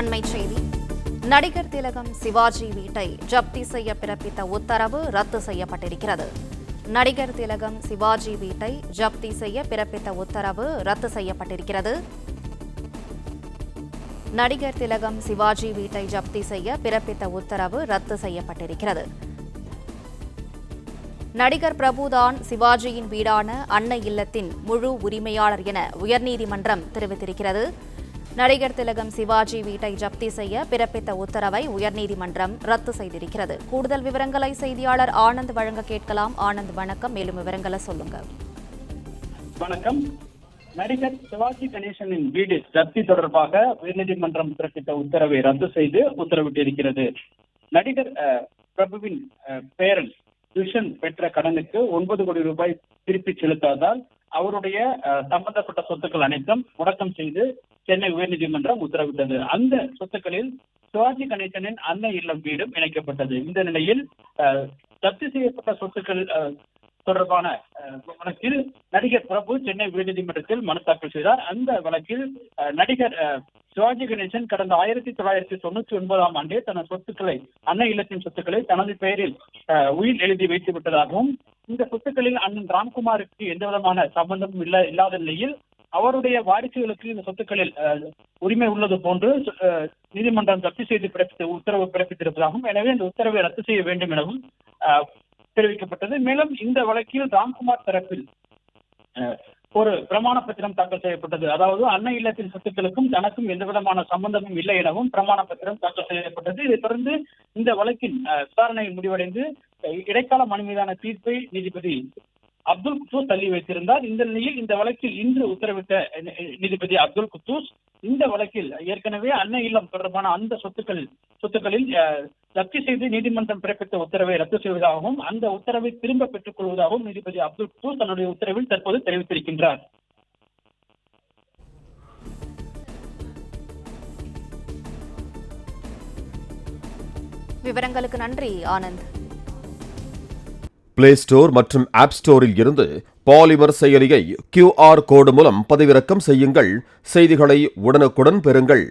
அண்மை செய்தி. நடிகர் திலகம் சிவாஜி வீட்டை ஜப்தி செய்ய பிறப்பித்த உத்தரவு ரத்து செய்யப்பட்டிருக்கிறது. நடிகர் திலகம் சிவாஜி வீட்டை ஜப்தி செய்ய பிறப்பித்த உத்தரவு ரத்து செய்யப்பட்டிருக்கிறது. நடிகர் திலகம் சிவாஜி வீட்டை ஜப்தி செய்ய பிறப்பித்த உத்தரவு ரத்து செய்யப்பட்டிருக்கிறது. நடிகர் பிரபுதான் சிவாஜியின் வீடான அன்னை இல்லத்தின் முழு உரிமையாளர் என உயர்நீதிமன்றம் தெரிவித்திருக்கிறது. நடிகர் திலகம் சிவாஜி வீட்டை ஜப்தி செய்ய பிறப்பித்த உத்தரவை உயர்நீதிமன்றம் ரத்து செய்திருக்கிறது. கூடுதல் விவரங்களை செய்தியாளர் ஆனந்த் வழங்க கேட்கலாம். ஆனந்த் வணக்கம். மேலும் விவரங்களை சொல்லுங்க. வணக்கம். நடிகர் சிவாஜி கணேசனின் வீடு ஜப்தி தொடர்பாக உயர்நீதிமன்றம் பிறப்பித்த உத்தரவை ரத்து செய்து உத்தரவிட்டிருக்கிறது. நடிகர் பிரபுவின் பேரன் துஷன் பெற்ற கடனுக்கு ஒன்பது கோடி ரூபாய் திருப்பி செலுத்தாதால் அவருடைய அஹ், சம்பந்தப்பட்ட சொத்துக்கள் அனைத்தும் முடக்கம் செய்து சென்னை உயர்நீதிமன்றம் உத்தரவிட்டது. அந்த சொத்துக்களில் சிவாஜி கணேசனின் அன்னை இல்லம் வீடும் இணைக்கப்பட்டது. இந்த நிலையில் அஹ், ஜப்தி செய்யப்பட்ட சொத்துக்கள் தொடர்பான வழக்கில் நடிகர் பிரபு சென்னை உயர்நீதிமன்றத்தில் மனு தாக்கல் செய்தார். அந்த வழக்கில் அஹ், நடிகர் அஹ், சிவாஜி கணேசன் கடந்த ஆயிரத்தி தொள்ளாயிரத்தி தொண்ணூத்தி ஒன்பதாம் ஆண்டே தனது சொத்துக்களை அன்னை இல்லத்தின் சொத்துக்களை தனது பெயரில் அஹ், எழுதி வைத்து விட்டதாகவும் இந்த சொத்துக்களில் அண்ணன் ராம்குமாருக்கு எந்த விதமான சம்பந்தமும் இல்ல இல்லாத நிலையில் அவருடைய வாரிசுகளுக்கு இந்த சொத்துக்களில் உரிமை உள்ளது போன்று நீதிமன்றம் ஜப்தி செய்து பிறப்பித்த உத்தரவு பிறப்பித்திருப்பதாகவும் எனவே இந்த உத்தரவை ரத்து செய்ய வேண்டும் எனவும் தெரிவிக்கப்பட்டது. மேலும் இந்த வழக்கில் ராம்குமார் தரப்பில் ஒரு பிரமாண பத்திரம் தாக்கல் செய்யப்பட்டது. அதாவது அன்னை இல்லத்தின் சொத்துக்களுக்கும் தனக்கும் எந்த விதமான சம்பந்தமும் இல்லை எனவும் பிரமாண பத்திரம் தாக்கல் செய்யப்பட்டது. இதைத் தொடர்ந்து இந்த வழக்கின் அஹ், விசாரணை முடிவடைந்து இடைக்கால மனு மீதான தீர்ப்பை நீதிபதி அப்துல் குத்தூஸ் தள்ளி வைத்திருந்தார். இந்த நிலையில் இந்த வழக்கில் இன்று உத்தரவிட்ட நீதிபதி அப்துல் குத்தூஸ் இந்த வழக்கில் ஏற்கனவே அன்னை இல்லம் தொடர்பான அந்த சொத்துக்கள் சொத்துக்களில் ஜப்தி செய்து நீதிமன்றம் பிறப்பித்த உத்தரவை ரத்து செய்வதாகவும் அந்த உத்தரவை திரும்ப பெற்றுக் கொள்வதாகவும் நீதிபதி அப்துல் குத்தூஸ் தன்னுடைய உத்தரவில் தற்போது தெரிவித்திருக்கின்றார். விவரங்களுக்கு நன்றி ஆனந்த். பிளே ஸ்டோர் மற்றும் ஆப் ஸ்டோரில் இருந்து பாலிமர் செயலியை கியூஆர் கோடு மூலம் பதிவிறக்கம் செய்யுங்கள். செய்திகளை உடனுக்குடன் பெறுங்கள்.